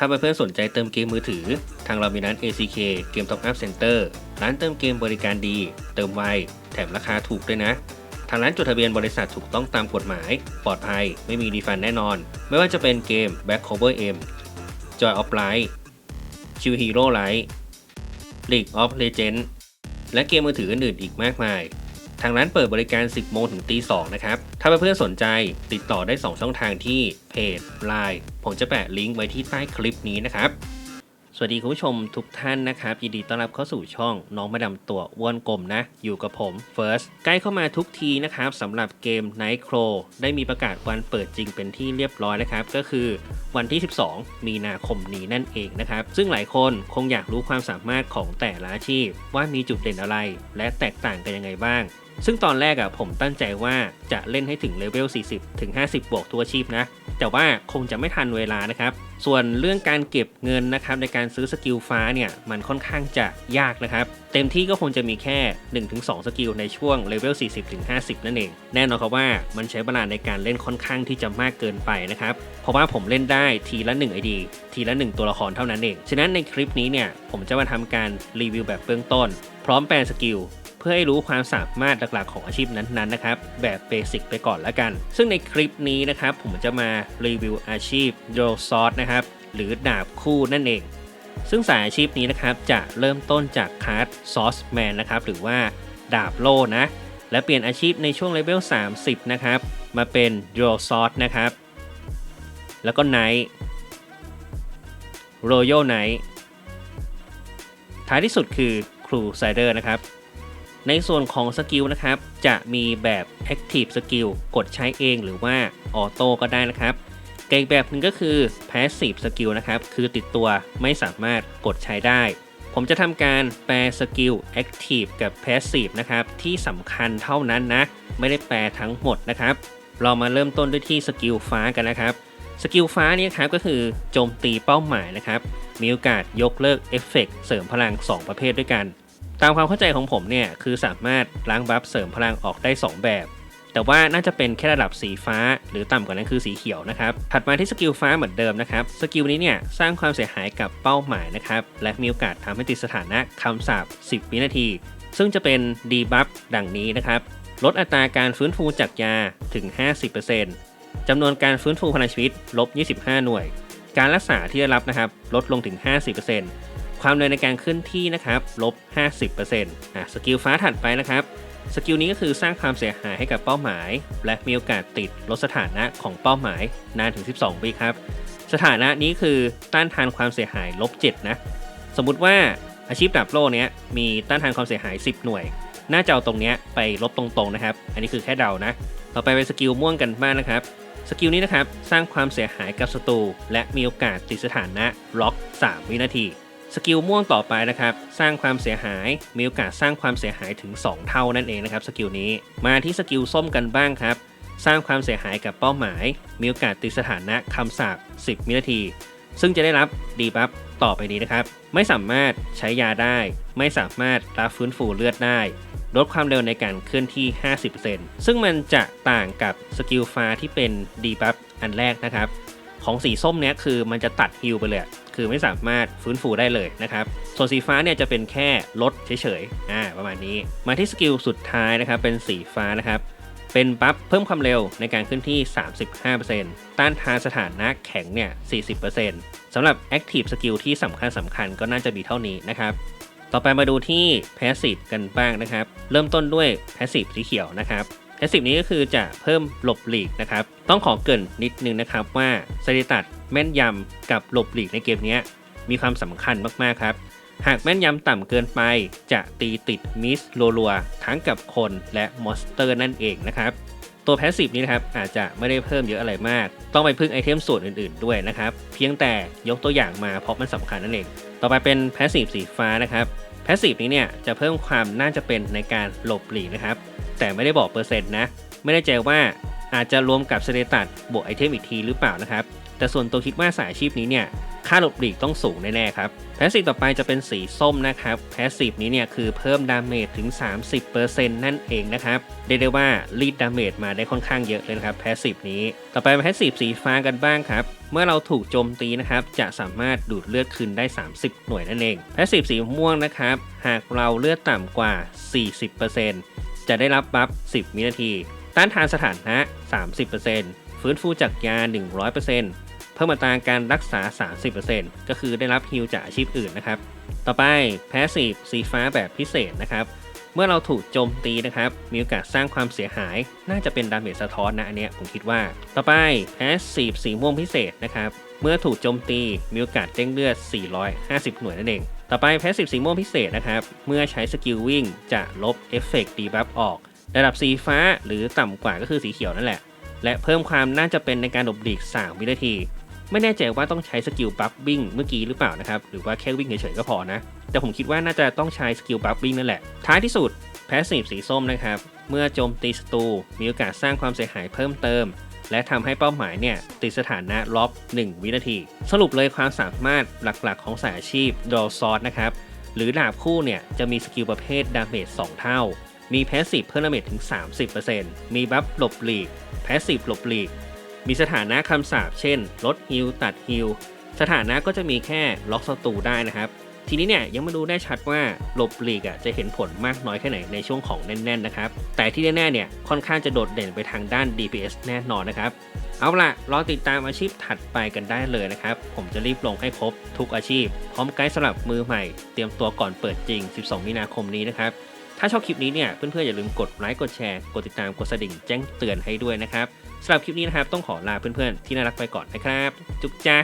ถ้าเพื่อนๆสนใจเติมเกมมือถือ ทางเรามีร้าน ACK เกม Top Up Center ร้านเติมเกมบริการดี เติมไว แถมราคาถูกด้วยนะ ทางร้านจดทะเบียนบริษัทถูกต้องตามกฎหมาย ปลอดภัย ไม่มีดีฟันแน่นอน ไม่ว่าจะเป็นเกม Back Cover M Joy of Light Chill Hero Light League of Legends และเกมมือถืออื่นๆอีกมากมาย ทางร้านเปิดบริการ 10 โมงถึงตี2นะครับ ถ้าเพื่อนๆสนใจติดต่อได้ 2 ช่องทางที่เพจ Line ผมจะแปะลิงก์ไว้ที่ใต้คลิปนี้นะครับ สวัสดีคุณผู้ชมทุกท่านนะครับ ยินดีต้อนรับเข้าสู่ช่องน้องมาดำตัวอ้วนกลมนะ อยู่กับผม First ใกล้เข้ามาทุกทีนะครับสำหรับเกม Night Crow ได้มีประกาศวันเปิดจริงเป็นที่เรียบร้อยนะครับ ก็คือวันที่ 12 มีนาคมนี้นั่นเองนะครับ ซึ่งหลายคนคงอยากรู้ความสามารถของแต่ละอาชีพว่ามีจุดเด่นอะไร และแตกต่างกันยังไงบ้าง ซึ่งตอนแรกอะผมตั้งใจว่าจะเล่นให้ถึงเลเวล 40 ถึง 50 บวกตัวอาชีพนะ แต่ว่าคงจะไม่ทันเวลานะครับ ส่วนเรื่องการเก็บเงินนะครับในการซื้อสกิลฟ้าเนี่ยมันค่อนข้างจะยากนะครับ เต็มที่ก็คงจะมีแค่ 1-2 สกิลในช่วงเลเวล 40-50 นั่นเอง แน่นอนครับว่ามันใช้เวลาในการเล่นค่อนข้างที่จะมากเกินไปนะครับ เพราะว่าผมเล่นได้ทีละ1 ID ทีละ 1 ตัวละครเท่านั้นเอง ฉะนั้นในคลิปนี้เนี่ยผมจะมาทำการรีวิวแบบเบื้องต้น พร้อมแปลสกิล เพื่อให้รู้ความสามารถหลักๆของอาชีพนั้นๆนะครับ แบบเบสิกไปก่อนแล้วกัน ซึ่งในคลิปนี้นะครับ ผมจะมารีวิวอาชีพโดซอสนะครับ หรือดาบคู่นั่นเอง ซึ่งสายอาชีพนี้นะครับ จะเริ่มต้นจากคาร์ดซอสแมนนะครับ หรือว่าดาบโล่นะ และเปลี่ยนอาชีพในช่วงเลเวล 30 นะครับ มาเป็นโดซอสนะครับ แล้วก็ไนท์โรอยัลไนท์ท้ายที่สุดคือครูไซเดอร์นะครับ ในส่วนของสกิลนะครับ จะมีแบบ Active Skill กดใช้เองหรือว่าออโต้ก็ได้นะครับอีกแบบหนึ่งก็คือ Passive Skill นะครับ คือติดตัวไม่สามารถกดใช้ได้ ผมจะทำการแปลสกิล Active กับ Passive นะครับ ที่สำคัญเท่านั้นนะ ไม่ได้แปลทั้งหมดนะครับ เรามาเริ่มต้นด้วยที่สกิลฟ้ากันนะครับ สกิลฟ้านี่ครับก็คือโจมตีเป้าหมายนะครับ มีโอกาสยกเลิกเอฟเฟกต์เสริมพลัง 2 ประเภทด้วยกัน ตามความเข้าใจของผมเนี่ยคือสามารถล้างบัฟเสริมพลังออกได้ 2 แบบ แต่ว่าน่าจะเป็นแค่ระดับสีฟ้า หรือต่ำกว่านั้นคือสีเขียวนะครับ ถัดมาที่สกิลฟ้าเหมือนเดิมนะครับ สกิลนี้เนี่ยสร้างความเสียหายกับเป้าหมายนะครับ และมีโอกาสทำให้ติดสถานะคำสาป10 วินาที ซึ่งจะเป็นดีบัฟดังนี้นะครับ ลดอัตราการฟื้นฟูจากยาถึง 50%จำนวนการฟื้นฟูพลังชีวิตลบ 25 หน่วย การรักษาที่ได้รับนะครับลดลงถึง 50% ความเร็วในการเคลื่อนที่นะครับลบ 50%อะสกิลฟ้าถัดไปนะครับสกิลนี้ก็คือสร้างความเสียหายให้กับเป้าหมาย และมีโอกาสติดลดสถานะของเป้าหมายนานถึง 12วิครับ สถานะนี้คือต้านทานความเสียหายลบ7นะ สมมุติว่าอาชีพดาบโล่เนี้ยมีต้านทานความเสียหาย 10 หน่วยน่าจะเอาตรงเนี้ยไปลบตรงๆนะครับ อันนี้คือแค่เดานะ ต่อไปเป็นสกิลม่วงกันบ้างนะครับ สกิลนี้นะครับสร้างความเสียหายกับศัตรูและมีโอกาสติดสถานะล็อก 3 วินาที สกิลม่วงต่อไปนะครับ สร้างความเสียหาย มีโอกาสสร้างความเสียหายถึง 2 เท่านั่นเองนะครับสกิลนี้ มาที่สกิลส้มกันบ้างครับ สร้างความเสียหายกับเป้าหมาย มีโอกาสติดสถานะคำสาป10 วินาที ซึ่งจะได้รับดีบัฟต่อไปนี้นะครับ ไม่สามารถใช้ยาได้ ไม่สามารถรับฟื้นฟูเลือดได้ ลดความเร็วในการเคลื่อนที่ 50%ซึ่งมันจะต่างกับสกิลฟ้าที่เป็นดีบัฟอันแรกนะครับ ของสีส้มเนี้ยคือมันจะตัดฮิลไปเลย คือไม่สามารถฟื้นฟูได้เลยนะครับส่วนสีฟ้าเนี่ยจะเป็นแค่ลดเฉยๆอ่าประมาณนี้ มาที่สกิลสุดท้ายนะครับเป็นสีฟ้านะครับเป็นบัฟเพิ่มความเร็วในการเคลื่อนที่ 35%ต้านทานสถานะแข็งเนี่ย 40%สำหรับ Active Skill ที่สำคัญสำคัญก็น่าจะมีเท่านี้นะครับ ต่อไปมาดูที่ Passive กันบ้างนะครับ เริ่มต้นด้วย Passive สีเขียวนะครับ Passive นี้ก็คือจะเพิ่มหลบหลีกนะครับ ต้องขอเกรินนิดนึงนะครับว่าสถิตัดแม่นยำกับหลบหลีกในเกมนี้มีความสำคัญมากๆครับ หากแม่นยำต่ำเกินไปจะตีติดมิสรัวๆทั้งกับคนและมอนสเตอร์นั่นเองนะครับ ตัวแพสซีฟนี้นะครับอาจจะไม่ได้เพิ่มเยอะอะไรมาก ต้องไปพึ่งไอเทมส่วนอื่นๆด้วยนะครับ เพียงแต่ยกตัวอย่างมาเพราะมันสำคัญนั่นเอง ต่อไปเป็นแพสซีฟสีฟ้านะครับ แพสซีฟนี้เนี่ยจะเพิ่มความน่าจะเป็นในการหลบหลีกนะครับ แต่ไม่ได้บอกเปอร์เซ็นต์นะ ไม่แน่ใจว่าอาจจะรวมกับสเตตัสบวกไอเทมอีกทีหรือเปล่านะครับ แต่ส่วนตัวคิดว่าสายอาชีพนี้เนี่ย ค่าหลบหลีกต้องสูงแน่ๆครับแพสซีฟต่อไปจะเป็นสีส้มนะครับแพสซีฟนี้เนี่ยคือเพิ่มดาเมจถึง 30%นั่นเองนะครับเรียกได้ว่ารีดดาเมจมาได้ค่อนข้างเยอะเลยนะครับแพสซีฟนี้ ต่อไปแพสซีฟสีฟ้ากันบ้างครับเมื่อเราถูกโจมตีนะครับ จะสามารถดูดเลือดคืนได้ 30 หน่วยนั่นเองแพสซีฟสีม่วงนะครับ หากเราเลือดต่ำกว่า 40% จะได้รับบัฟ 10 วินาที ต้านทานสถานะ 30%ฟื้นฟูจากยา 100%เพิ่มอัตราการรักษา 30%ก็คือได้รับฮิลจากอาชีพอื่นนะครับ ต่อไปแพสซีฟสีฟ้าแบบพิเศษนะครับ เมื่อเราถูกโจมตีนะครับ มีโอกาสสร้างความเสียหาย น่าจะเป็นดาเมจสะท้อนนะอันเนี้ยผมคิดว่า ต่อไปแพสซีฟสีม่วงพิเศษนะครับ เมื่อถูกโจมตีมีโอกาสเด้งเลือด 450 หน่วยนั่นเอง ต่อไปแพสซีฟสีม่วงพิเศษนะครับ เมื่อใช้สกิลวิ่งจะลบเอฟเฟกต์ดีบัฟออก ระดับสีฟ้าหรือต่ำกว่าก็คือสีเขียวนั่นแหละ และเพิ่มความน่าจะเป็นในการหลบหลีก 3 วินาที ไม่แน่ใจว่าต้องใช้สกิลบัฟวิ่งเมื่อกี้หรือเปล่านะครับ หรือว่าแค่วิ่งเฉยๆก็พอนะ แต่ผมคิดว่าน่าจะต้องใช้สกิลบัฟวิ่งนั่นแหละ ท้ายที่สุดแพสซีฟสีส้มนะครับ เมื่อโจมตีศัตรูมีโอกาสสร้างความเสียหายเพิ่มเติม และทำให้เป้าหมายเนี่ยติดสถานะล็อบ1 วินาที สรุปเลยความสามารถหลักๆ ของสายอาชีพดอลซอสนะครับ หรือดาบคู่เนี่ยจะมีสกิลประเภทดาเมจ2 เท่า มีแพสซีฟเพิ่มดาเมจถึง 30%มีบัฟหลบหลีกแพสซีฟหลบหลีก มีสถานะคำสาปเช่น ลดฮิลตัดฮิลสถานะก็จะมีแค่ล็อกศัตรูได้นะครับ ทีนี้เนี่ยยังไม่รู้ได้ชัดว่าหลบหลีกอะจะเห็นผลมากน้อยแค่ไหนในช่วงของแน่นๆนะครับ แต่ที่แน่ๆเนี่ยค่อนข้างจะโดดเด่นไปทางด้าน DPS แน่นอนนะครับ เอาล่ะรอติดตามอาชีพถัดไปกันได้เลยนะครับ ผมจะรีบลงให้ครบทุกอาชีพ พร้อมไกด์สำหรับมือใหม่ เตรียมตัวก่อนเปิดจริง 12 มีนาคมนี้นะครับ ถ้าชอบคลิปนี้เนี่ยเพื่อนๆอย่าลืมกดไลค์กดแชร์กดติดตามกดกระดิ่งแจ้งเตือนให้ด้วยนะครับสำหรับคลิปนี้นะครับต้องขอลาเพื่อนๆที่น่ารักไปก่อนนะครับ จุ๊บจ้า